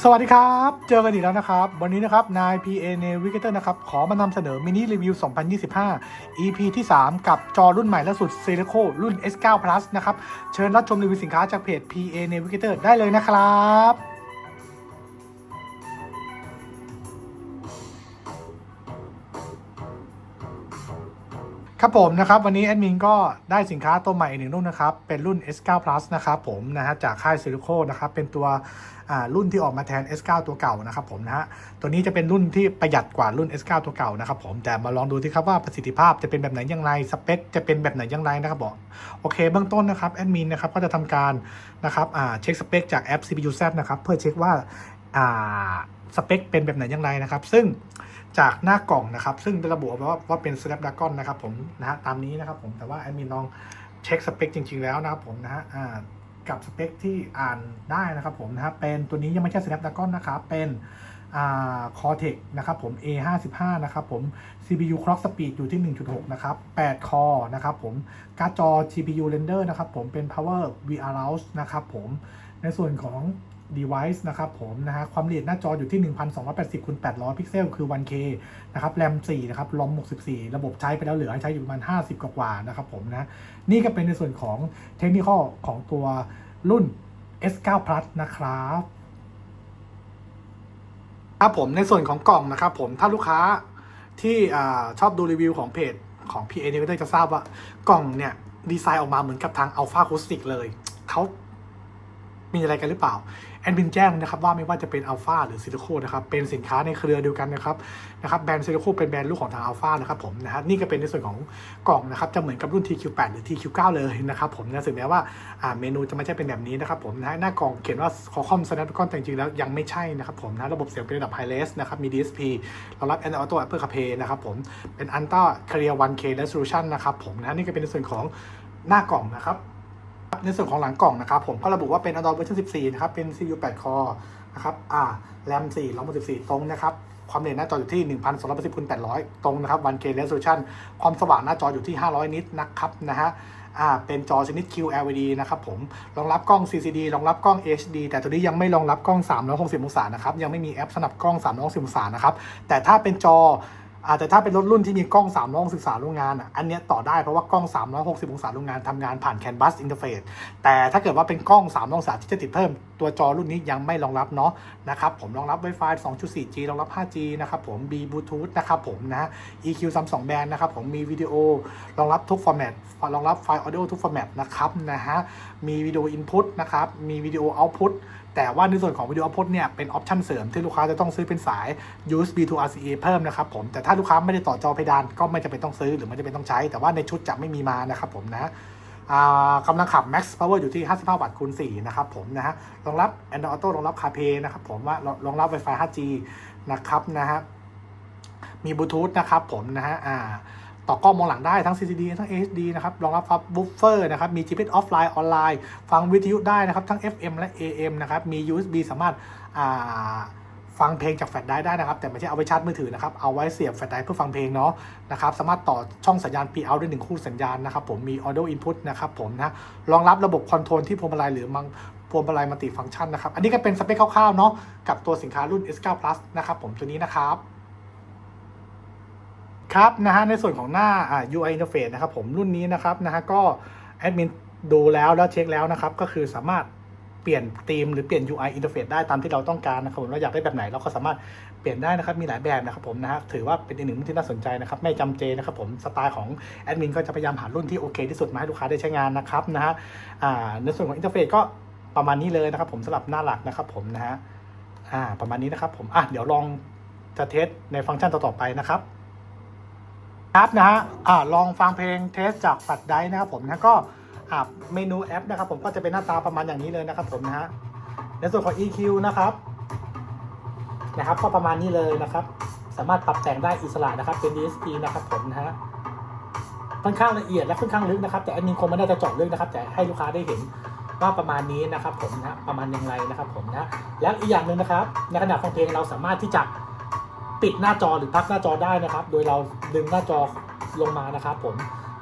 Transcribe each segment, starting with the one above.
สวัสดีครับ เจอกันอีกแล้วนะครับ วันนี้นะครับ นาย PA Navigator นะครับ ขอมานำเสนอมินิรีวิว 2025 EP ที่ 3 กับจอรุ่นใหม่ล่าสุด s e l e c o รุ่น S9 Plus นะครับ เชิญรับชมรีวิวสินค้าจากเพจ PA Navigator ได้เลยนะครับ ครับผมนะครับวันนี้แอดมินก็ได้สินค้าตัวใหม่อีกหนึ่งรุ่นนะครับ เป็นรุ่น S9 Plus นะครับผมนะฮะจากค่าย s i l i c o นะครับ เป็นตัวรุ่นที่ออกมาแทน S9 ตัวเก่านะครับผมนะฮะตัวนี้จะเป็นรุ่นที่ประหยัดกว่ารุ่น S9 ตัวเก่านะครับผมแต่มาลองดูที่ครับว่าประสิทธิภาพจะเป็นแบบไหนอย่างไรสเปคจะเป็นแบบไหนอย่างไรนะครับบอกโอเคเบื้องต้นนะครับแอดมินนะครับก็จะทำการนะครับเช็คสเปคจากแอป CPU Z นะครับเพื่อเช็คว่าอ่าสเปคเป็นแบบไหนอย่างไรนะครับ ซึ่ง จากหน้ากล่องนะครับ ซึ่งระบุไว้ว่าว่าเป็น Snapdragon นะครับผมนะฮะตามนี้นะครับผมแต่ว่าแอดมินลองเช็คสเปคจริง ๆ แล้วนะครับผมนะฮะกับสเปคที่อ่านได้นะครับผมนะฮะเป็นตัวนี้ยังไม่ใช่ Snapdragon นะครับเป็นอ่า Cortex นะครับผม A55 นะครับผม CPU clock speed อยู่ที่ 1.6 นะครับ 8 คอนะครับผมการ์ดจอ GPU render นะครับผมเป็น power VR Rouse นะครับผมในส่วนของ device นะครับผมนะฮะความละเอียดหน้าจออยู่ที่ 1280คูณ800 พิกเซล คือ 1K นะครับแรม4นะครับลอม64 ระบบใช้ไปแล้วเหลือให้ใช้อยู่ประมาณ 50 กว่านะครับผมนะ นี่ก็เป็นในส่วนของเทคนิคของตัวรุ่น S9 Plus นะครับครับผมในส่วนของกล่องนะครับผมถ้าลูกค้าที่อชอบดูรีวิวของเพจของ PA เนี่ยก็จะทราบว่ากล่องเนี่ยดีไซน์ออกมาเหมือนกับทาง Alpha Acoustic เลยเขามีอะไรกันหรือเปล่า แอดมินแจ้งนะครับว่าไม่ว่าจะเป็นอัลฟาหรือซิลิโคนนะครับเป็นสินค้าในเครือเดียวกันนะครับนะครับแบรนด์ซิลิโคนเป็นแบรนด์ลูกของทางอัลฟานะครับผมนะฮะนี่ก็เป็นในส่วนของกล่องนะครับจะเหมือนกับรุ่น TQ8 หรือ TQ9 เลยนะครับผมนะถึงแม้ว่าอ่าเมนูจะไม่ใช่เป็นแบบนี้นะครับผมนะฮะหน้ากล่องเขียนว่า Qualcomm Snapdragon แต่จริงๆแล้วยังไม่ใช่นะครับผมนะระบบเสียงเป็นระดับ Hi-Res นะครับมี DSP รองรับ Android Auto Apple CarPlay นะครับผมเป็น Ultra Clear 1K Resolution นะครับผมนะนี่ก็เป็นในส่วนของหน้ากล่องนะครับ ในส่วนของหลังกล่องนะครับผมก็ระบุว่าเป็น Android version 14 นะครับ เป็น CPU 8 core นะครับอ่า RAM 4 164 ตรงนะครับความละเอียดหน้าจออยู่ที่ 1280คูณ800 ตรงนะครับ 1K resolution ความสว่างหน้าจออยู่ที่ 500 นิตนะครับนะฮะ อ่า เป็นจอชนิด QLED นะครับผม รองรับกล้อง CCD รองรับกล้อง HD แต่ตัวนี้ยังไม่รองรับกล้อง 360 องศานะครับ ยังไม่มีแอปสำหรับกล้อง 360 องศานะครับ แต่ถ้าเป็นจอ อาจจะแต่ถ้าเป็นรถรุ่นที่มีกล้อง360องศาโรงงานอะอันเนี้ยต่อได้เพราะว่ากล้อง 360 องศาโรงงานทำงานผ่าน Canvas Interface แต่ถ้าเกิดว่าเป็นกล้อง3องศาที่จะติดเพิ่ม ตัวจอรุ่นนี้ยังไม่รองรับเนาะนะครับผมรองรับ Wi-Fi 2.4G รองรับ 5G นะครับผม B Bluetooth นะครับผมนะ EQ 32 band นะครับผมมีวิดีโอรองรับทุกฟอร์แมตรองรับไฟล์ audio ทุกฟอร์แมตนะครับนะฮะมีวิดีโอ input นะครับมีวิดีโอ output แต่ว่าในส่วนของวิดีโอ output เนี่ยเป็นออปชันเสริมที่ลูกค้าจะต้องซื้อเป็นสาย USB to RCA เพิ่มนะครับผมแต่ถ้าลูกค้าไม่ได้ต่อจอเพดานก็ไม่จำเป็นต้องซื้อหรือไม่จำเป็นต้องใช้ แต่ว่าในชุดจะไม่มีมานะครับผมนะกำลังขับ max power อยู่ที่ 55 วัตต์คูณ 4 นะครับผมนะฮะ รองรับ Android Auto รองรับ CarPlay นะครับผมว่ารองรับ Wi-Fi 5G นะครับนะฮะ มีบลูทูธนะครับผมนะฮะ อ่า ต่อกล้องมองหลังได้ทั้ง CCD ทั้ง HD นะครับรองรับฟับบูฟเฟอร์นะครับ มี GPS ออฟไลน์ออนไลน์ ฟังวิทยุได้นะครับ ทั้ง FM และ AM นะครับ มี USB สามารถาฟังเพลงจากแฟลชไดรฟ์ได้นะครับ แต่ไม่ใช่เอาไปชาร์จมือถือนะครับ เอาไว้เสียบแฟลชไดรฟ์เพื่อฟังเพลงเนาะนะครับ สามารถต่อช่องสัญญาณ P out ได้หนึ่งคู่สัญญาณนะครับ ผมมี audio input นะครับผมนะรองรับระบบคอนโทรลที่พวงมาลัยหรือมังพวงมาลัยมัลติฟังก์ชันนะครับ อันนี้ก็เป็นสเปคคร่าวๆเนาะกับตัวสินค้ารุ่น S9 Plus นะครับผมตัวนี้นะครับ ครับนะฮะในส่วนของหน้า UI interface นะครับผมรุ่นนี้นะครับนะฮะก็แอดมินดูแล้วแล้วเช็คแล้วนะครับก็คือสามารถเปลี่ยนธีมหรือเปลี่ยน UI interface ได้ตามที่เราต้องการนะครับผมเราอยากได้แบบไหนเราก็สามารถเปลี่ยนได้นะครับมีหลายแบบนะครับผมนะฮะถือว่าเป็นอีกหนึ่งที่น่าสนใจนะครับไม่จำเจนะครับผมสไตล์ของแอดมินก็จะพยายามหารุ่นที่โอเคที่สุดมาให้ลูกค้าได้ใช้งานนะครับนะฮะในส่วนของอินเทอร์เฟซก็ประมาณนี้เลยนะครับผมสำหรับหน้าหลักนะครับผมนะฮะประมาณนี้นะครับผมอะเดี๋ยวลองจะเทสในฟังก์ชันต่อๆไปนะครับ ครับนะฮะอ่าลองฟังเพลงเทสจากฝัดได้นะครับผมนะก็อ่าเมนูแอปนะครับผมก็จะเป็นหน้าตาประมาณอย่างนี้เลยนะครับผมนะฮะในส่วนของ EQ นะครับนะครับ ก็ประมาณนี้เลยนะครับ สามารถปรับแต่งได้อิสระนะครับเป็น DSP นะครับผมนะฮะค่อนข้างละเอียดและค่อนข้างลึกนะครับ แต่แอดมินคงไม่ได้จะเจาะลึกนะครับ แต่ให้ลูกค้าได้เห็นว่าประมาณนี้นะครับผมนะฮะประมาณอย่างไรนะครับผมนะแล้วอีกอย่างหนึ่งนะครับ ในขณะฟังเพลงเราสามารถที่จะ ปิดหน้าจอหรือพักหน้าจอได้นะครับ โดยเราดึงหน้าจอลงมานะครับ ผม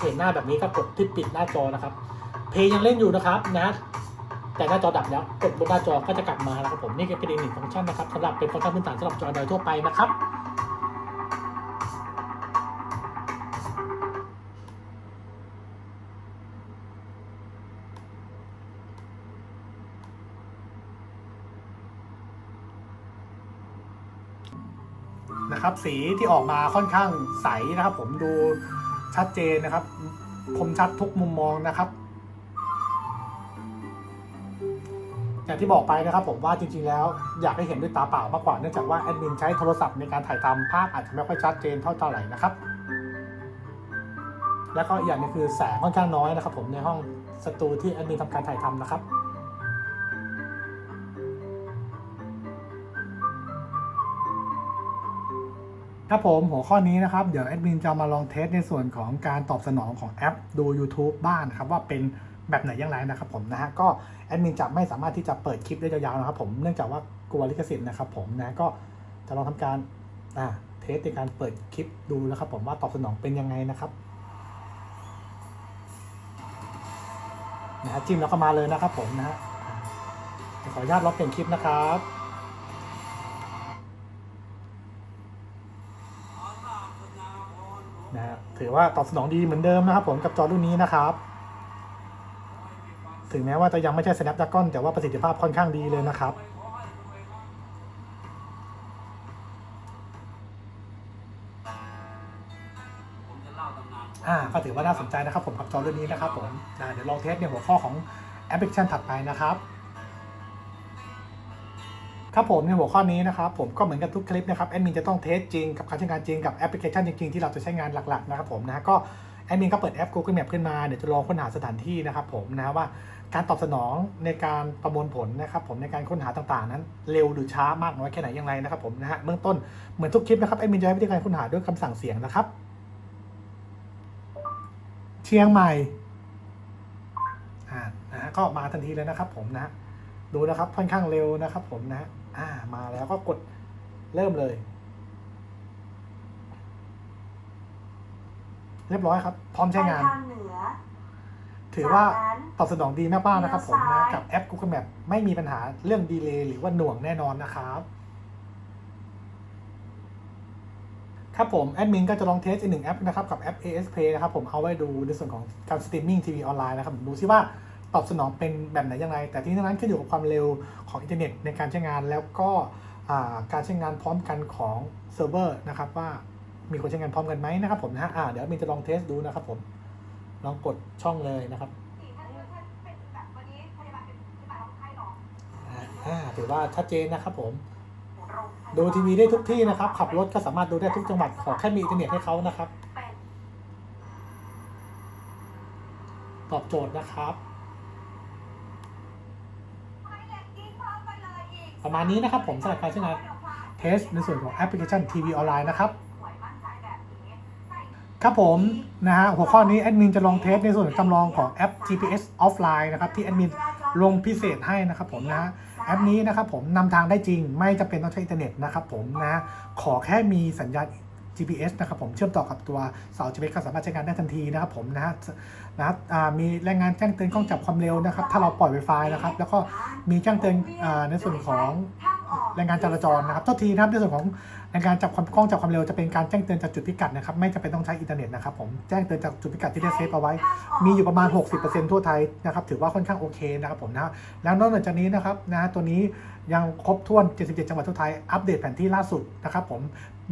เห็นหน้าแบบนี้ก็กดที่ปิดหน้าจอนะครับ เพลงยังเล่นอยู่นะครับนะแต่หน้าจอดับแล้วกดบนหน้าจอก็จะกลับมาแล้วครับผมนี่ก็เป็นอีกหนึ่งฟังก์ชันนะครับสำหรับเป็นฟังก์ชันพื้นฐานสำหรับจอโดยทั่วไปนะครับ นะครับ สีที่ออกมาค่อนข้างใสนะครับ ผมดูชัดเจนนะครับ คมชัดทุกมุมมองนะครับอย่างที่บอกไปนะครับผมว่าจริงๆแล้วอยากให้เห็นด้วยตาเปล่ามากกว่าเนื่องจากว่าแอดมินใช้โทรศัพท์ในการถ่ายทำภาพอาจจะไม่ค่อยชัดเจนเท่าเท่าไหร่นะครับ แล้วก็อีกอย่างนึงคือแสงค่อนข้างน้อยนะครับ ผมในห้องสตูที่แอดมินทำการถ่ายทำนะครับ ครับผมหัวข้อนี้นะครับเดี๋ยวแอดมินจะมาลองเทสในส่วนของการตอบสนองของแอปดู YouTube บ้านครับว่าเป็นแบบไหนอย่างไรนะครับผมนะฮะก็แอดมินจะไม่สามารถที่จะเปิดคลิปได้ยาวๆนะครับผมเนื่องจากว่ากลัวลิขสิทธิ์นะครับผมนะก็จะลองทำการอ่าเทสในการเปิดคลิปดูนะครับผมว่าตอบสนองเป็นยังไงนะครับนะฮะจิ้มแล้วก็มาเลยนะครับผมนะฮะขออนุญาตล็อกเปลี่ยนคลิปนะครับ นะฮะถือว่าตอบสนองดีเหมือนเดิมนะครับผมกับจอรุ่นนี้นะครับ ถึงแม้ว่าจะยังไม่ใช่ Snapdragon แต่ว่าประสิทธิภาพค่อนข้างดีเลยนะครับอ่าก็ถือว่าน่าสนใจนะครับผมกับจอรุ่นนี้นะครับผมเดี๋ยวลองเทสในหัวข้อของแอปพลิเคชันถัดไปนะครับ ครับผมในหัวข้อนี้นะครับผมก็เหมือนกับทุกคลิปนะครับแอดมินจะต้องเทสจริงกับการใช้งานจริงกับแอปพลิเคชันจริงๆที่เราจะใช้งานหลักๆนะครับผมนะก็แอดมินก็เปิดแอป Google Map ขึ้นมาเดี๋ยวจะลองค้นหาสถานที่นะครับผมนะว่าการตอบสนองในการประมวลผลนะครับผมในการค้นหาต่างๆ นั้นเร็วหรือช้ามากน้อยแค่ไหนอย่างไรนะครับผมนะฮะเบื้องต้นเหมือนทุกคลิปนะครับแอดมินจะใช้วิธีการค้นหาด้วยคำสั่งเสียงนะครับ เชียงใหม่อ่านะฮะก็มาทันทีเลยนะครับผมนะฮะดูนะครับค่อนข้างเร็วนะครับผมนะฮะ อ่ามาแล้วก็กดเริ่มเลย เรียบร้อยครับ พร้อมใช้งานไปทางเหนือถือว่าจากนั้นตอบสนองดีมากๆนะครับผมเลี้นะยวซ้ายกับแอป Google Map ไม่มีปัญหาเรื่องดีเลย์หรือว่าหน่วงแน่นอนนะครับครับผมแอดมินก็จะลองเทสอีกหนึ่งแอปนะครับ กับแอป AS Play นะครับผมเอาไว้ดูในส่วนของการสตรีมมิ่งทีวีออนไลน์นะครับผมดูซิว่า ตอบสนองเป็นแบบไหนอย่างไร แต่ที่นั้นขึ้นอยู่กับความเร็วของอินเทอร์เน็ตในการใช้งานแล้วก็การใช้งานพร้อมกันของเซิร์ฟเวอร์นะครับว่ามีคนใช้งานพร้อมกันไหมนะครับผมนะฮะเดี๋ยวมินจะลองเทสดูนะครับผมลองกดช่องเลยนะครับถือว่าชัดเจนนะครับผมดูทีวีได้ทุกที่นะครับ ขับรถก็สามารถดูได้ทุกจังหวัดขอแค่มีอินเทอร์เน็ตให้เขานะครับ ตอบโจทย์นะครับ ประมาณนี้นะครับผมสำหรับการใช้งานเทสในส่วนของแอปพลิเคชันทีวีออนไลน์นะครับครับผมนะฮะหัวข้อนี้แอดมินจะลองเทสในส่วนจำลองของแอป GPS offline นะครับที่แอดมินลงพิเศษให้นะครับผมนะฮะแอปนี้นะครับผมนำทางได้จริงไม่จำเป็นต้องใช้อินเทอร์เน็ตนะครับผมนะขอแค่มีสัญญาณ GPS นะครับผมเชื่อมต่อกับตัวเสา GPS ก็สามารถใช้งานได้ทันทีนะครับผมนะฮะ นะฮะอ่ามีรายงานแจ้งเตือนกล้องจับความเร็วนะครับ ถ้าเราปล่อย Wi-Fi นะครับ แล้วก็มีแจ้งเตือนอ่าในส่วนของรายงานจราจรนะครับโทษทีนะครับในส่วนของรายงานจับความกล้องจับความเร็วจะเป็นการแจ้งเตือนจากจุดพิกัดนะครับ ไม่จำเป็นต้องใช้อินเทอร์เน็ตนะครับผมแจ้งเตือนจากจุดพิกัดที่ได้เซฟเอาไว้ มีอยู่ประมาณ 60%ทั่วไทยนะครับถือว่าค่อนข้างโอเคนะครับผมนะแล้วนอกจากนี้นะครับนะตัวนี้ยังครบถ้วน 77 จังหวัดทั่วไทยอัปเดตแผนที่ล่าสุดนะครับผม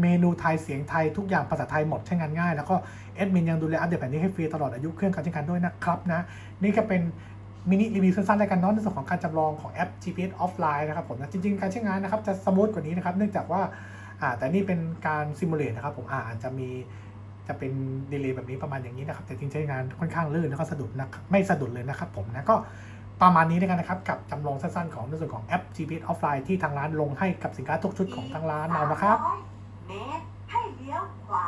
เมนูไทยเสียงไทยทุกอย่างภาษาไทยหมดใช้งานง่าย แล้วก็แอดมินยังดูแลอัปเดตแผนที่ให้ฟรีตลอดอายุเครื่องการใช้งานด้วยนะครับนะนี่ก็เป็นมินิรีวิวสั้นๆรายการน้องในส่วนของการจำลองของแอป GPS offline นะครับผมนะจริง ๆ การใช้งานนะครับจะสมูทกว่านี้นะครับเนื่องจากว่าอ่าแต่นี่เป็นการซิมูเลตนะครับผมอาอาจจะมีจะเป็นดีเลย์แบบนี้ประมาณอย่างนี้นะครับแต่จริงใช้งานค่อนข้างลื่นแล้วก็สะดุดนะไม่สะดุดเลยนะครับผมนะก็ประมาณนี้ด้วยกันนะครับ กับจำลองสั้นๆของในส่วนของแอป GPS Offline ที่ทางร้านลงให้กับสินค้าทุกชุดของทางร้านเรานะครับ มตร ให้เลี้ยวขวา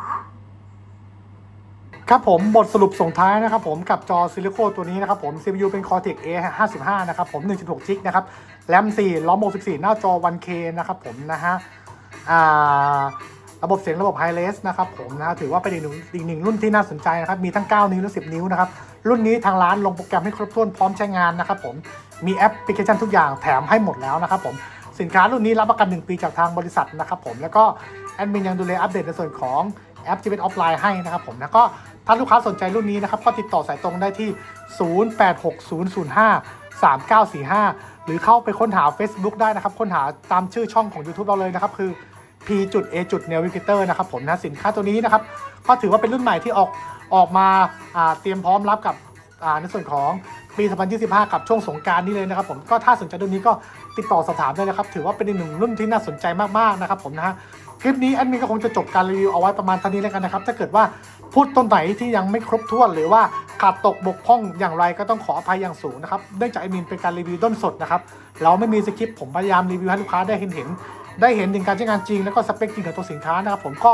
ครับผมบทสรุปส่งท้ายนะครับผมกับจอซิลิโคนตัวนี้นะครับผม CPU เป็น Cortex A 55นะครับผม 1.6 จิกนะครับ แรม 4 ล้อม64 หน้าจอ 1K นะครับผมนะฮะอ่าระบบเสียงระบบ High Res นะครับผมนะถือว่าเป็นอีกหนึ่งอีกหนึ่งรุ่นที่น่าสนใจนะครับ มีทั้ง 9 นิ้วและ 10 นิ้วนะครับ รุ่นนี้ทางร้านลงโปรแกรมให้ครบถ้วนพร้อมใช้งานนะครับผมมีแอปพลิเคชันทุกอย่างแถมให้หมดแล้วนะครับผมสินค้ารุ่นนี้รับประกัน 1 ปีจากทางบริษัทนะครับผมแล้วก็ แอดมินยังดูแลอัปเดตในส่วนของแอปที่เป็นออฟไลน์ให้นะครับผมแล้วก็ถ้าลูกค้าสนใจรุ่นนี้นะครับก็ติดต่อสายตรงได้ที่ 0860053945 หรือเข้าไปค้นหา Facebook ได้นะครับ ค้นหาตามชื่อช่องของ YouTube เราเลยนะครับ คือ p a navigator นะครับผมนะสินค้าตัวนี้นะครับ ก็ถือว่าเป็นรุ่นใหม่ที่ออกออกมาเตรียมพร้อมรับกับในส่วนของ ปี 2025 กับช่วงสงการนี้เลยนะครับผมก็ถ้าสนใจรุ่นนี้ก็ติดต่อสอบถามได้นะครับ ถือว่าเป็นอีกหนึ่งรุ่นที่น่าสนใจมากๆนะครับผมนะฮะคลิปนี้แอดมินก็คงจะจบการรีวิวเอาไว้ประมาณเท่านี้แล้วกันนะครับ ถ้าเกิดว่าพูดต้นไหนที่ยังไม่ครบถ้วนหรือว่าขาดตกบกพร่องอย่างไรก็ต้องขออภัยอย่างสูงนะครับเนื่องจากแอดมินเป็นการรีวิวต้นสดนะครับเราไม่มีสคริปต์ผมพยายามรีวิวให้ลูกค้าได้เห็นเห็นได้เห็นถึงการใช้งานจริงแล้วก็สเปคจริงของตัวสินค้านะครับผมก็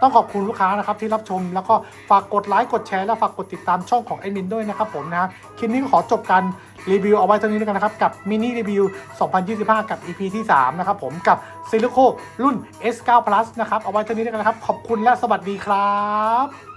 ต้องขอบคุณลูกค้านะครับที่รับชม แล้วก็ฝากกดไลค์กดแชร์และฝากกดติดตามช่องของไอมินด้วยนะครับผมนะคลิปนี้ก็ขอจบการรีวิวเอาไว้เท่านี้แล้วกันนะครับ กับมินิรีวิว 2025 กับ EP ที่ 3 นะครับผมกับซิลิโครุ่น S9 Plus นะครับ เอาไว้เท่านี้แล้วกันนะครับ ขอบคุณและสวัสดีครับ